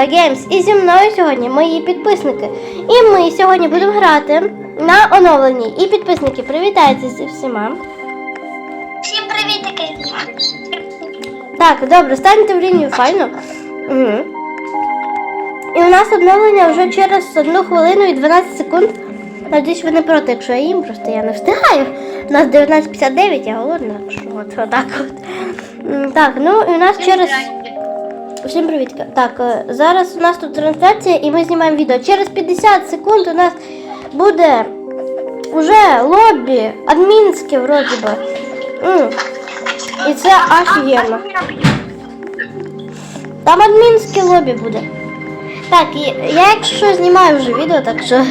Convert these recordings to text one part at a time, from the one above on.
Games. І зі мною сьогодні мої підписники. І ми сьогодні будемо грати на оновленні. І підписники, привітайтеся зі всіма. Всім привітики! Так, добре, станьте в лінію файно. Угу. І у нас оновлення вже через 1 хвилину і 12 секунд. Надіюсь, ви не проти, якщо я їм, просто я не встигаю. У нас 19.59, я голодна, що от отак от. Так, ну і у нас через. Всім привіт. Так, е, зараз у нас тут трансляція і ми знімаємо відео. Через 50 секунд у нас буде уже лобі адмінське вроді би. М. І це офігенно. Там адмінське лобі буде. Так, я якщо знімаю вже відео, так що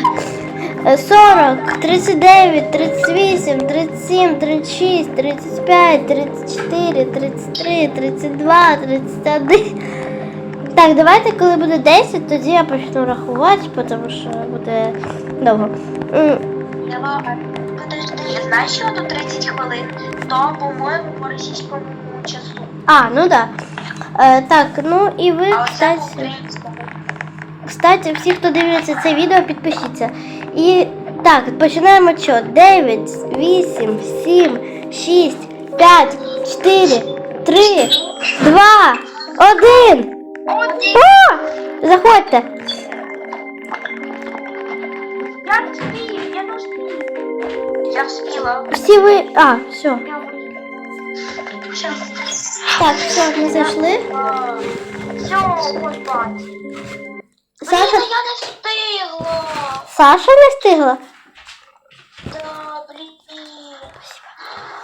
40, 39, 38, 37, 36, 35, 34, 33, 32, 31. Так, давайте, коли буде 10, тоді я почну рахувати, тому що буде довго. Єва, подожди, знаєш, що до 30 хвилин? То, по-моєму, по російському часу. А, ну да. Е, так, ну і ви, А кстати, кстати, всі, хто дивиться це відео, підпишіться. І так, починаємо що? 9, 8, 7, 6, 5, 4, 3, 2, 1. Один! О! Заходьте. Я не встиг, я не встиг. Я встигла. Всі ви. А, все. Так, все, ми зайшли. Все, ось бачу. Саша, я не встигла. Саша не встигла? Да, блін.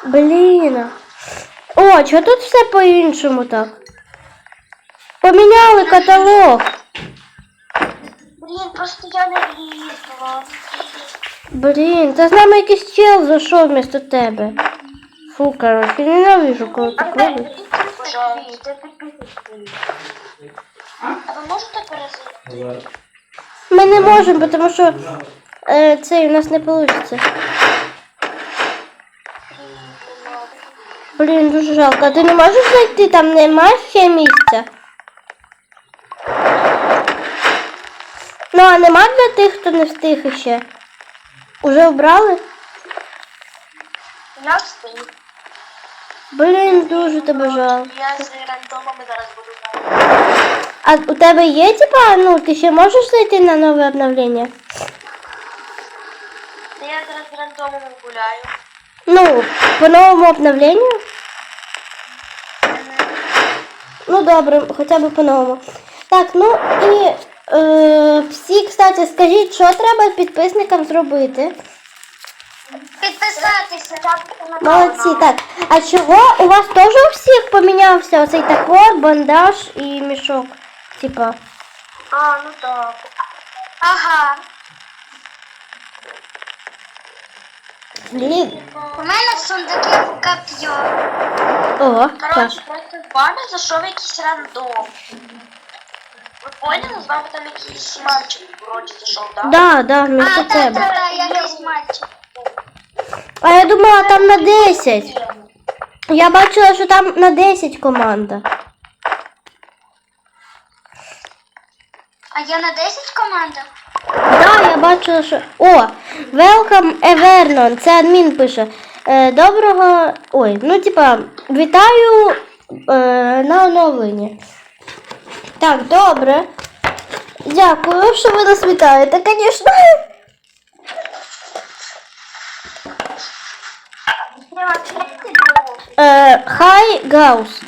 Блін. О, чого тут все по-іншому так? Поміняли каталог. Блін, просто я не влізла. Блін, та з нами якийсь чел зайшов вмісто тебе. Фу, коротше, ненавижу, коли так робить. Пожалуйста. А ви можете перезайти? Ми не можемо, тому що е, у нас не вийде. Блін, дуже жалко. Ти не можеш зайти, там немає ще місця. Ну, а нема для тих, хто не встиг іще. Уже обрали? Я встиг. Блін, дуже тебе жалко. Я з рандомами зараз буду. А у тебе є, типа, ну, ти ще можеш зайти на нове обновлення? Та Я зараз з рандомами гуляю. Ну, по новому обновленню? Ну добре, хоча б по новому. Так, ну і е, всі, кстати, скажіть, що треба підписникам зробити. Молодці, так. А чого у вас теж у всіх помінявся оцей такой бандаж і мішок? Типа. А, ну так. Ага. Блін. У мене в сундуке коп'є. Так. Коротше, просто з вами зайшов якийсь рандом. Ви поняли? З вами там якийсь мальчик вроді зайшов, так? Да, да, вмісто тебе. да, якийсь мальчик. А я думала там на 10. Я бачила, що там на 10 команда. А я на 10 командах? Да, я бачила, що. О! Welcome Evernon. Це адмін пише. Е, доброго. Ой, ну типа, вітаю е, на оновленні. Так, добре. Дякую, що ви нас вітаєте, звісно. Е, Хай Гаус.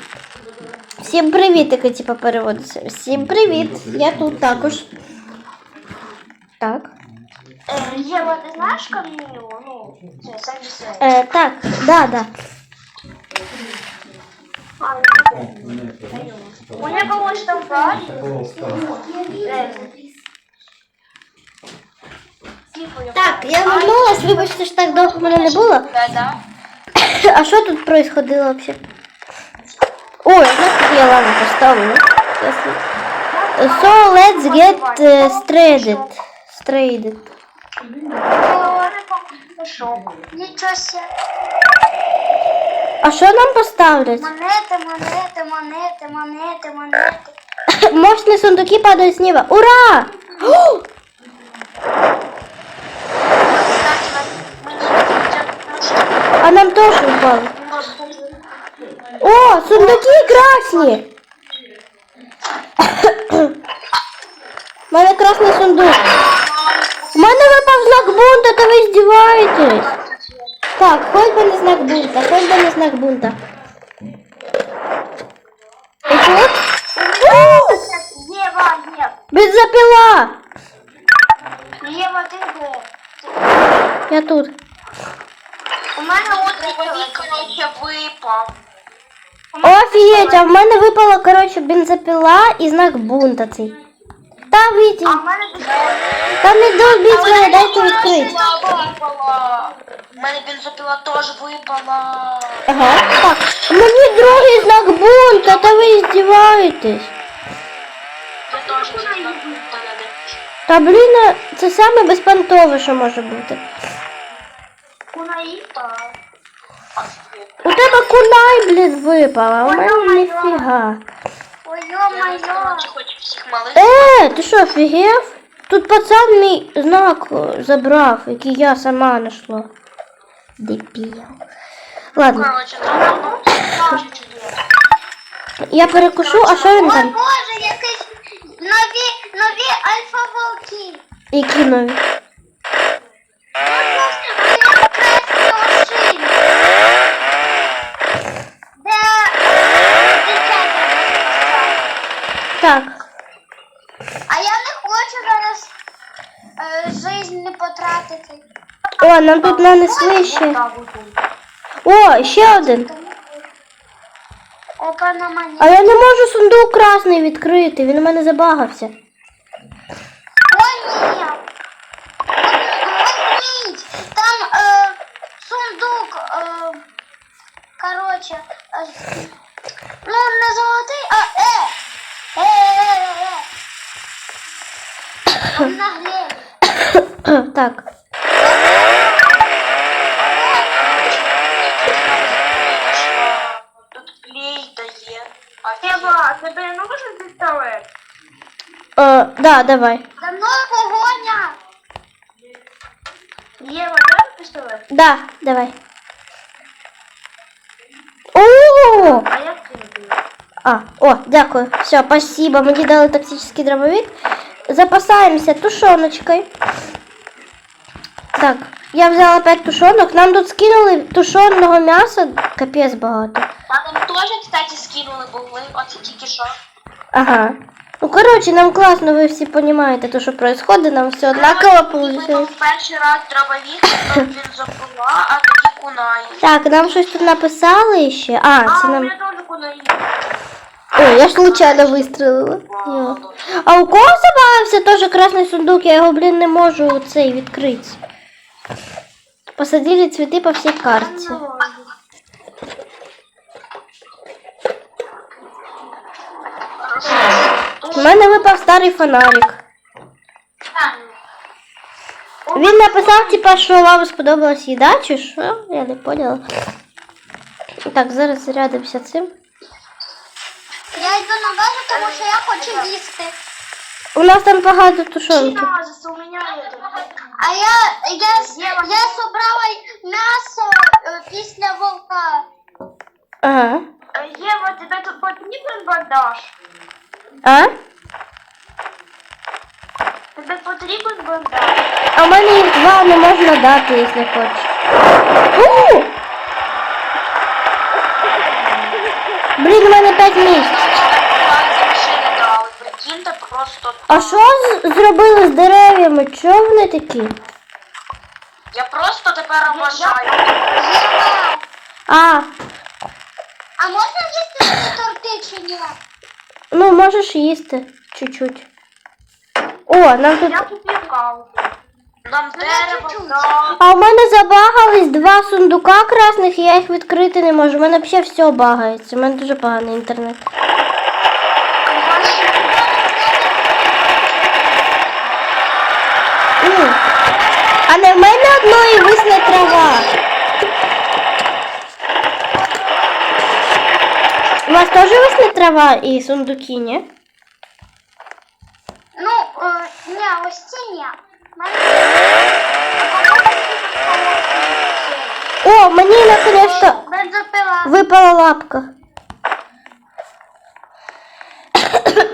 Всім привітики, типа, переводиться. Всім привіт. Я тут також. Так. Єва, ти знаєш Камілу? Ну, це самі себе. Е, так, да, да. У нього ось там парі. Так, я вернулась, вибачте, що так довго мене не було. Да, А що тут происходило вообще? Ой, я я ладно поставлю. Если- So let's get uh. Нічого себе. А що нам поставлять? Монети, монети, монети, монети, монети. Мощные сундуки падают с неба. Ура! а нам тоже упало. ну, О, сундуки красні. У мене красний сундук. У мене випав знак бунта, та ви здіваєтесь. Так, хоч би не знак бунта, хоч би не знак бунта. І тут? У, Єва, є. Бензопила! Єва, ти де? Я тут. У мене от дробовик, коротше, випав. Офігеть, а в мене випала, коротше, бензопила і знак бунта цей. Та вийдіть. А в мене бензопила. Та не долбіть мене, дайте відкрити. випала. У мене бензопила теж випала. Ага. Так, мені другий знак бунта, та ви здіваєтесь. Я теж знаю, хто не. Та блін, це саме безпонтове, що може бути. Кунаїта. У тебе кунай, блін, випала, а у мене ніфіга. Ой, малих. Е, ти що, офігев? Тут пацан мій знак забрав, який я сама знайшла. Дебіл. Ладно, Короче, там чуть-чуть. я перекушу, а що він там? Боже, якісь нові, нові альфа-волки. Які нові? Так. А я не хочу зараз е, жизнь не потратити. О, нам тут нанесли ще. О, ще один. Опа на мені. А я не можу сундук красний відкрити, він у мене забагався. Ой, ні. Возьміть. Там е, сундук. Е, короче. Е, ну, не золотий, а. Е, Там наглели. так. Тут клей дає. Ева, тебе не нужен пістолет? Е, да, давай. За мною погоня. Єва, дай пістолет? Да, давай. О! А як ти робиш? А, о, дякую. Все, спасибо. Мені дали тактический дробовик. Запасаемся тушоночкой. Так, я взяла 5 тушонок. Нам тут скинули тушонного м'яса. Капець багато. А нам теж, кстати, скинули були, оце тільки що. Ага. Ну, короче, нам класно, ви всі розумієте, то, що происходит, нам все однаково получилось. В перший раз дробовик, потім він запула, а тоді кунай. Так, нам щось тут написали ще. А, це А, у нам. мене теж кунай. Ой, я ж случайно вистрелила. Йо. А у кого забавився теж красний сундук, я його, блін, не можу цей відкрити. Посадили цвіти по всій карті. У мене випав старий фонарик. Він написав, типа, що вам сподобалась їда, чи що? Я не поняла. Так, зараз зарядимося цим. Я йду на базу, тому що я хочу їсти. У нас там багато тушонки. у мене А я, я, я собрала м'ясо е, після вовка. Ага. Єва, тебе тут потрібен бандаж? А? Тебе потрібен бандаж? А в мене їх два не можна дати, якщо хочеш. У! Блін, у мене п'ять місць. А що зробили з дерев'ями? Чого вони такі? Я просто тепер обожаю. А, А можна їсти торти чи ні? ну можеш їсти чуть-чуть. О, нам тут. купив каву. Нам. А у мене забагались два сундука красних, і я їх відкрити не можу. У мене взагалі все багається. У мене дуже поганий інтернет. А не в мене одної висне трава. У вас теж висне трава і сундуки, ні? Ні, ось ці ні. О, мені наконец-то Бензопила. випала лапка.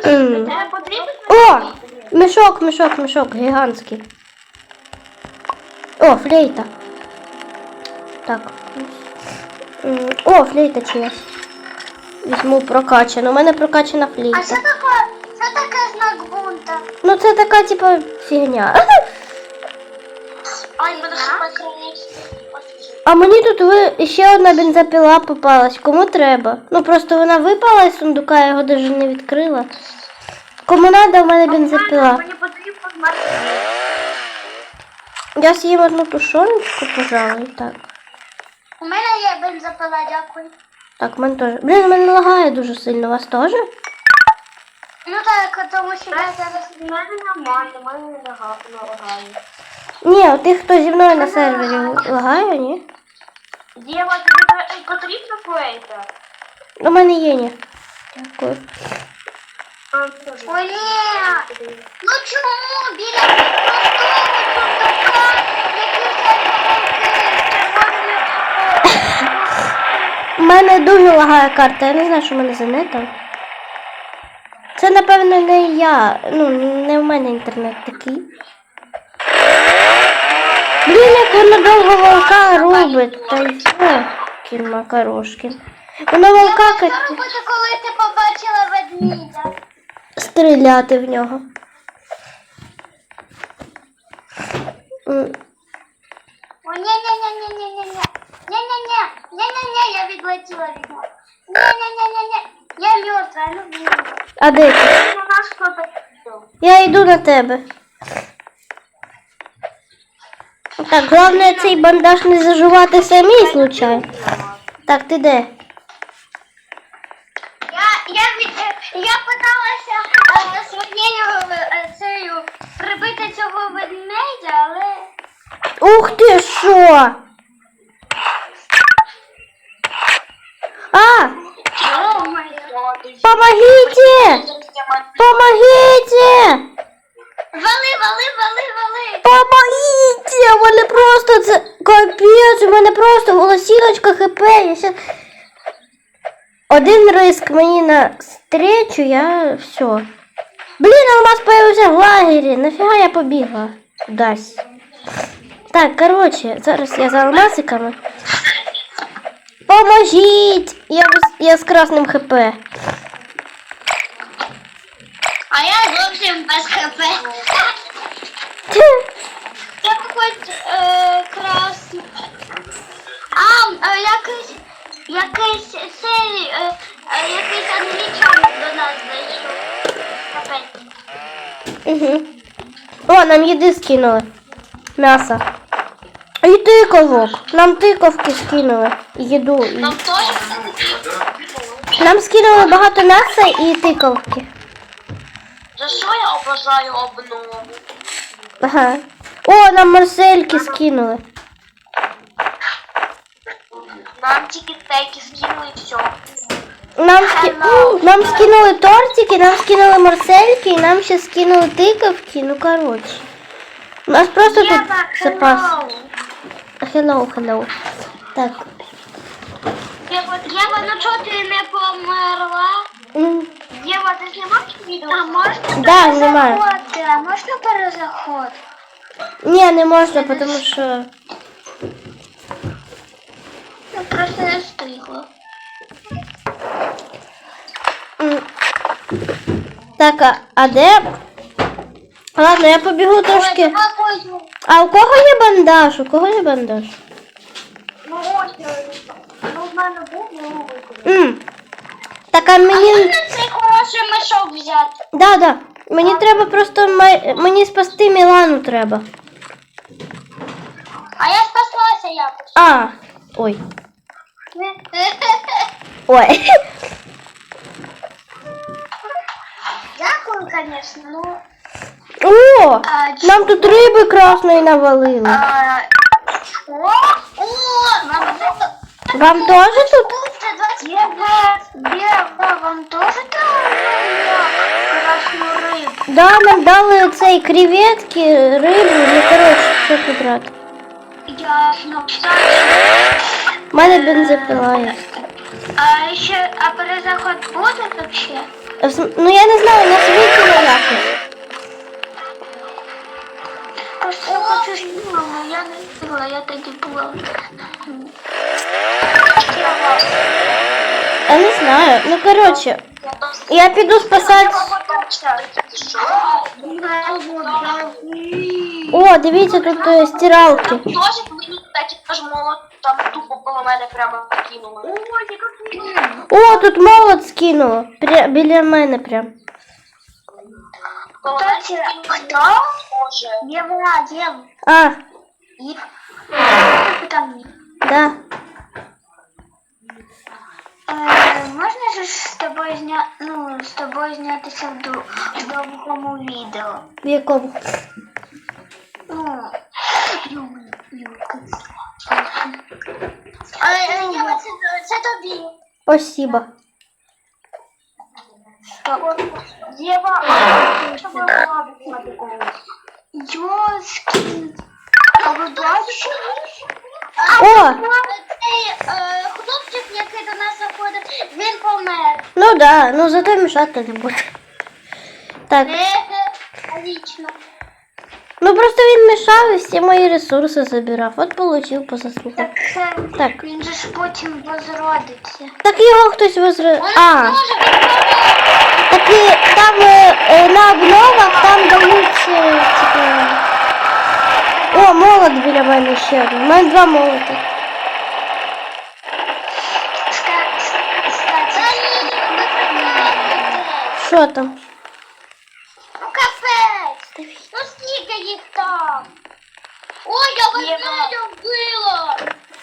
Тебе потрібен? О! Мішок, мішок, мішок, гігантський. О, флейта. Так. О, флейта чиясь. Візьму прокачану. У мене прокачана А що флейта. таке? Що таке знак бунта? Ну це така, типа, фігня. Ай, мене А мені тут ви... ще одна бензопіла попалась. Кому треба? Ну просто вона випала із сундука, я його навіть не відкрила. Кому треба, в мене бензопіла. Потрібно знати. Я з'їм одну тушоночку, пожалуй, так. У мене є бензопила, дякую. Так, в мене теж. Блін, мене лагає дуже сильно. У вас теж? Ну так, тому що я зараз в мене нормально, в мене не лагає. Ні, у тих, хто зі мною на сервері лагає, ні? Діва, тобі потрібно флейта? У мене є, ні. Дякую. Ой. Ну чому біля простого сундука, який У мене дуже лагає карта, я не знаю, що в мене за. Це, напевно, не я. Ну, не в мене інтернет такий. Як довго волка робить. Та й Кін Макарошкін. Воно волка Що ка- робити, коли ти побачила ведмідя? стріляти в нього. О, ні, ні, ні, ні, ні, ні, ні. Ні, ні, ні. Ні, ні, ні, я відлетіла від нього. Ні, ні, ні, ні, ні. Я мертва, я люблю. А де ти? Я йду на тебе. Так, головне цей бандаж не заживати самі случайно. Так, ти де? Я, я, від, я питалася е, своєю е, цією прибити цього ведмедя, але Ух ти що? А! О, май гад. Помогите! Помогите! Вали, вали, вали, вали. Помогите! У мене просто це капець, у мене просто волосіночка хп. Я щас... Один риск мені на встречу, я все. Блін, нас появився в лагері. Нафіга я побігла кудись. Так, коротше, зараз я за алмазиками. Поможіть! Я, я з красним хп. А я зовсім без хп. Я хоч е, красний. А, е, якийсь, якийсь цей, е, е, якийсь англічанин до нас зайшов. Капець. Угу. О, нам їди скинули. М'ясо. І тиковок. Нам тиковки скинули. І Їду. Нам теж Нам скинули багато м'яса і тиковки. За що я обожаю обнову? Ага. О, нам марсельки скинули. Нам тільки стейки скинули і все. Нам, ски... нам скинули тортики, нам скинули марсельки і нам ще скинули тиковки. Ну коротше. У нас просто тут запас. Hello, hello. Так. Єва, Єва, ну чого ти не померла? М, Єва, ти знімаєш відео? А можна Да, знімаю. А можна перезаход? Ні, не можна, тому що. Я просто не встигла. Так, а, а де? Ладно, я побігу трошки. А у кого є бандаж? У кого є бандаж? Ну ось, ну в мене був, ну викупив. М. Так, а мені. Можна цей хороший мішок взяти? Да, да. Мені треба просто май- мені спасти Мілану треба. А я спаслася якось. А. Ой. Ой. Дякую, звісно, ну... О! А, Нам тут риби красної навалили. А, О, о, нам Вам теж тут? Це Ева, Ева, вам тоже дали красную рыбу? Да, нам дали цей креветки, рибу, ну коротше, що тут брати. Ясно. У мене бензопила є. А еще, а перезаход будет вообще? В см- Ну я не знаю, на світі на якось. Просто я хочу сніла, но я не сніла, я тоді була. Я не знаю. Ну коротше, я піду спасати. О, дивіться, тут е, стиралки. Тоже мені, кстати, теж молот там тупо коло мене прямо кинули. О, тут молот скинуло. Пря- біля мене прям. Мене Кстати, кто? Ева, Ева. А, Питання. да. Е, можна ж з тобою зня... ну, з тобою знятися в, ду... в довгому відео? В якому? Ну, Єва, це, це тобі. Спасибо. Такого? Йоски. А ви бачите? О, хлопчик, який до нас заходив, він помер. ну да, ну зато мішати не буде. Так, Е, Лічно. Ну просто він мішав і всі мої ресурси забирав. От получив по заслугам. Так, це, Так. він же ж потім возродиться. Так його хтось возре. А, може так і там е, е, на обновах там дають е, типу. О, молот біля мене ще один. У мене два молоти. Що там? скільки їх там? Ой, я ведмедя вбила!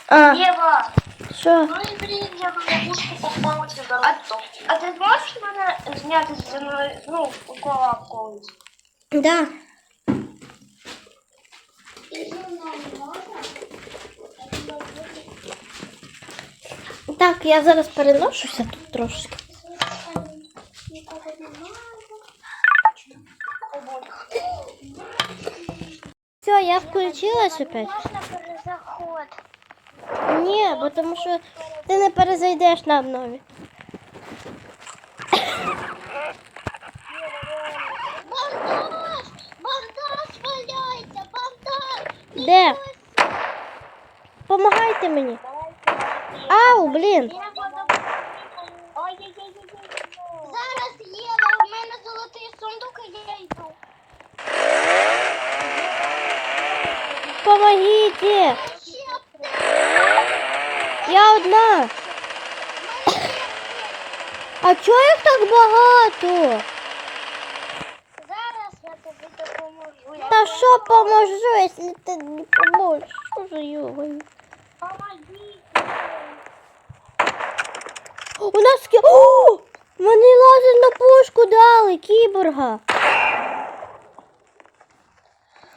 А, Єва, що? Ну і блін, я на ловушку попала чи дорогу. А ти зможеш мене зняти з землі, ну, у колаб колись? Да. Так, я зараз переношуся тут трошки. Все, я включилась опять. Можна перезаход. Ні, бо тому що ти не перезайдеш на обнові. Бандаж! Бандаж валяється! Бандаж! Де? Помагайте мені. Ау, блін. Зараз Єва, у мене золотий сундук, і я йду. Помогите. Я одна. А чого їх так багато? Зараз я тобі допоможу. Та що поможу, якщо ти не поможеш? Що за? Помогіть. У нас кі... О! Мені лазерну пушку дали, кіборга.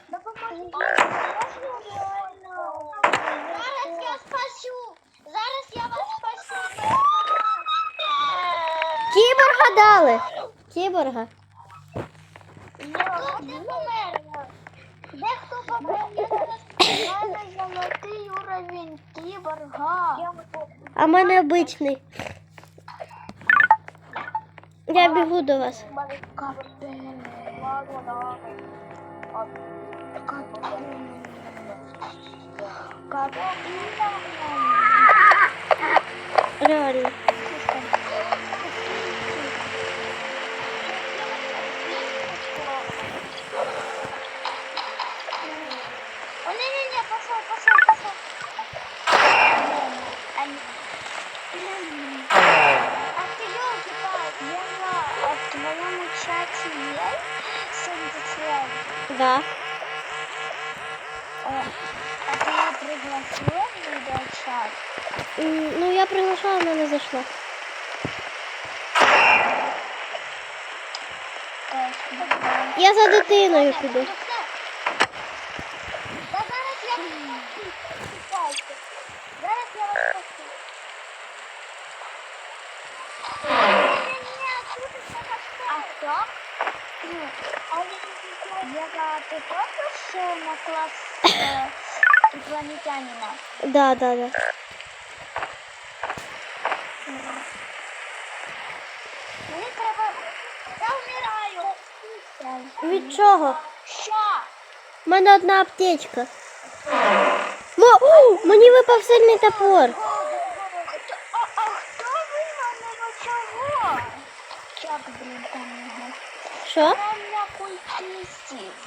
Допоможіть. Зараз я спасю. Зараз я вас спасу. Кіборга дали. Кіборга. Де помер? Де хто помер? Я мене золотий уровень кіборга. А в мене обичний. Я бігу до вас. Реально. А ты елки Яна, а в твоем чате есть Сэндвич Да. А ты ее пригласила в видеочат? М, Ну, я приглашала, але не зайшла. То есть, да. Я за дитиною піду. На клас е. Да, да, да. Мені треба. Я вмираю. Від чого? Що? У мене одна аптечка. Мо... О, мені випав сильний топор. Хто- А, а хто вигадав чого? Як, блін, там його? Що? Рання культистів. Ого,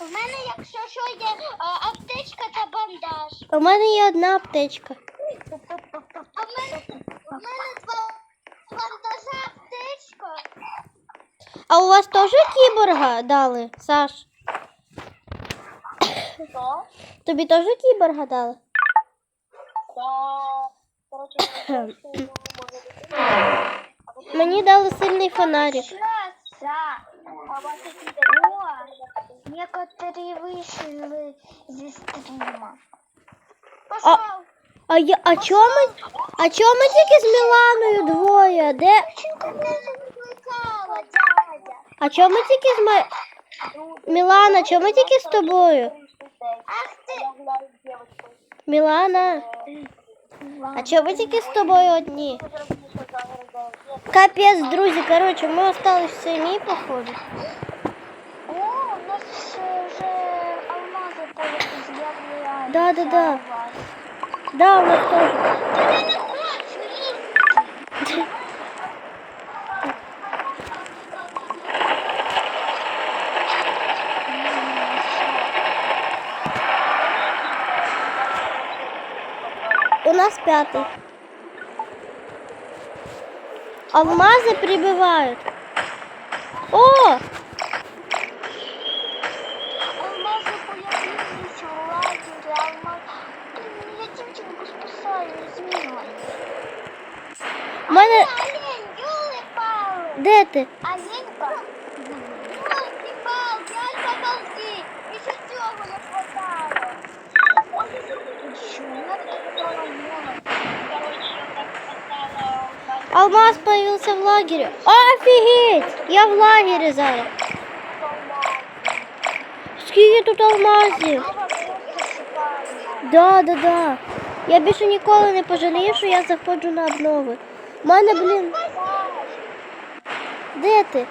У мене, якщо що, є аптечка та бандаж. У мене є одна аптечка. А в мене, у мене два бандажа аптечка. А у вас теж кіборга дали, Саш? Що? Тобі теж кіборга дали? Я може, Мені дали сильний фонарик. Да. Які О, некоторые вышли зі стріма. Пошел. А я а чому ми, а чому ми тільки з Міланою двоє? Де? А чому ми тільки з Ма... Мілана, чому ми тільки з тобою? Ах ти. Мілана, а чому ми тільки з тобою одні? Ти зробиш, що зараз Капець, друзі, коротше, ми остались самі, походу. О, у нас е, вже алмази поїхали з'являються. Да, да, да. у вас. Да, у нас теж. нас пятый. Алмазы прибывают. О! Алмази появилися у лагері, алмаз. Блін, я дівчинку спасаю, змінюю. У мене... Олень, юли пали. Де ти? Оленька? Алмаз появился в лагере. Офигеть! Я в лагере зараз. Скільки тут алмазів? Да, да, да. Я більше ніколи не пожалію, що я заходжу на обнови. У мене, блін, де ти?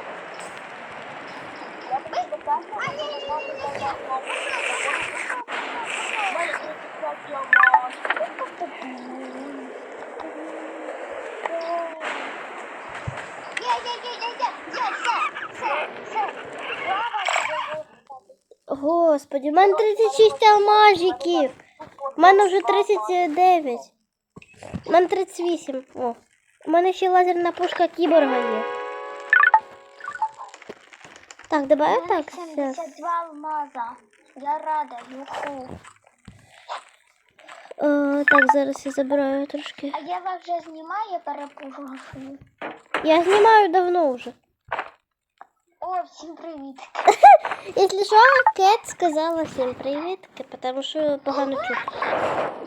Господи, у мене 36 алмазиків. У мене вже 39. У мене 38. О. У мене ще лазерна пушка кіборга є. Так, давай я так. 72 алмаза. Я рада, юху. О, так, зараз я забираю трошки. А я вас вже знімаю, перепрошую. Я знімаю давно вже. О, всім привіт. Якщо що, Кет сказала всім привіт, тому що погано чути.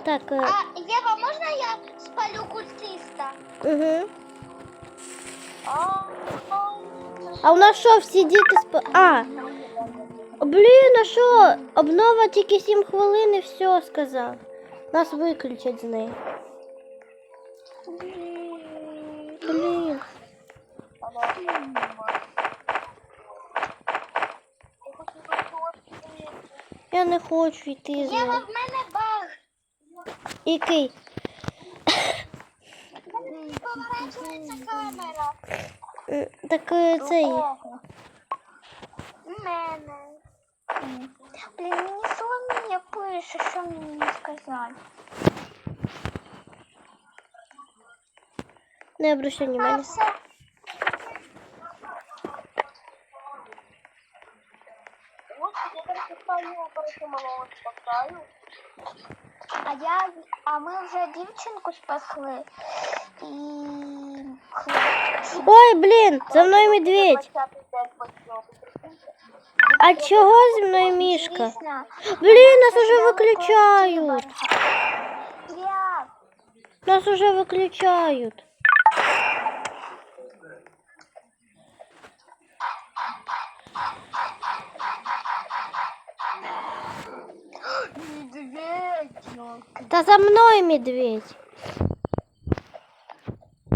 Так, е, А Єва, можна я спалю культиста? угу. А, А у нас що, всі діти сп... А, блін, а що? Обнова тільки 7 хвилин і все сказав. Нас виключать з неї. Блін. Я не хочу йти з Єва, нею. в мене баг. Який? Поворачується камера. Так е, цей. В мене. Блін, мені Соломія пише, що мені сказати. Не обращай внимания. все. Ось я зараз останню коротше малого спасаю. А я, а ми вже дівчинку спасли. І. Ой, блін, за мною медведь. А чого зі мною мішка? Дійсно. Блін, нас уже виключають. Нас уже виключають. Медведь. Та за мною медведь.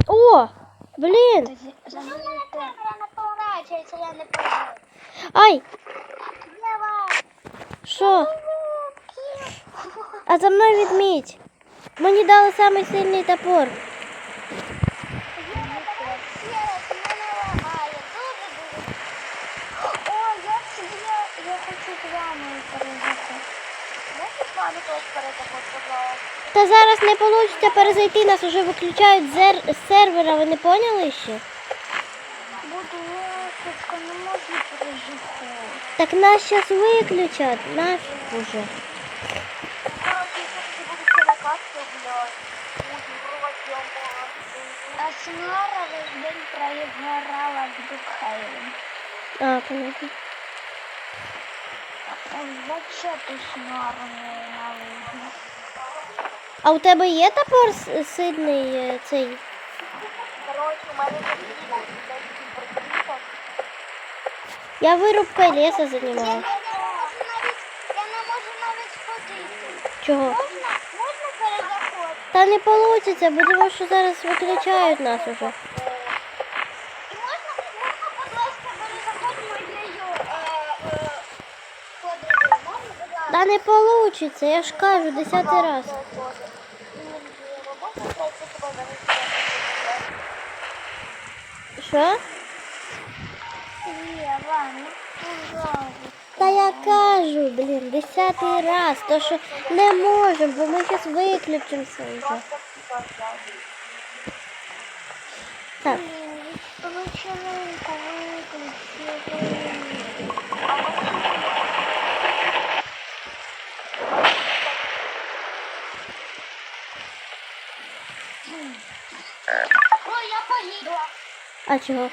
О! Блін! За мною камера не поворачується, я не поворачую. Ай! Що? А за мною відмідь. Мені дали самий сильний топор. Мене я хочу з вами перейти. Можете з вами теж перейти, пожалуйста? Та зараз не вийде перезайти, нас уже виключають з сервера, ви не поняли ще? Буду ласочка, не можу пережити. Так нас зараз виключать, нафіг уже. А Синара весь день проиграла в Дукхейвен. А, понятно. Вообще ту Синару ненавижу. А у тебе є топор сильний е, цей? Короче, у мене. Я вирубкою леса можу я не можу навіть сходити. Чого? Можна, можна перезаходити? Та не вийде, бо тому що зараз виключають нас уже. Можна? Та не вийде, я ж кажу десятий раз. Що? Та я кажу, блін, десятий раз, то що не можемо, бо ми зараз виключимося вже. Так, а чого?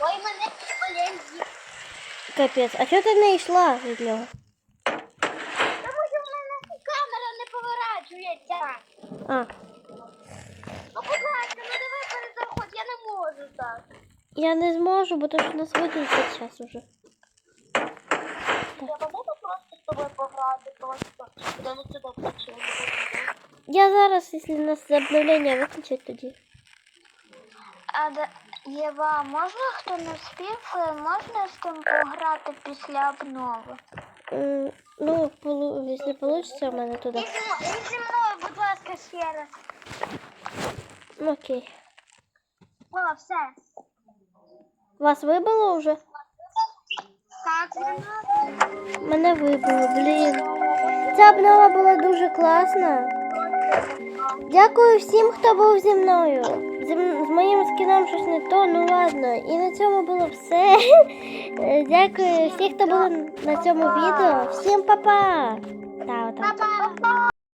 Ой, мене полезли. Капець, а чого ти не йшла від нього? Тому що в мене камера не поворачується. А, Ну, будь ласка, ну давай перезаход, я не можу так. я не зможу, бо то що нас виключать зараз уже. Я можу просто з тобою пограти, просто. Я не туди включила. Я зараз, якщо нас з обновлення виключать, тоді. А Єва, можна хто не спів, можна з ким пограти після обнови? М, Ну, полу- якщо вийде, у мене туди. І зі мною, будь ласка, ще раз. Ну, окей. О, все. Вас вибило вже? Так, Мене вибило, блін. Ця обнова була дуже класна. Дякую всім, хто був зі мною. З моїм скіном щось не то, ну ладно. І на цьому було все. Дякую всім, хто був на цьому відео. Всім па-па! Та-та.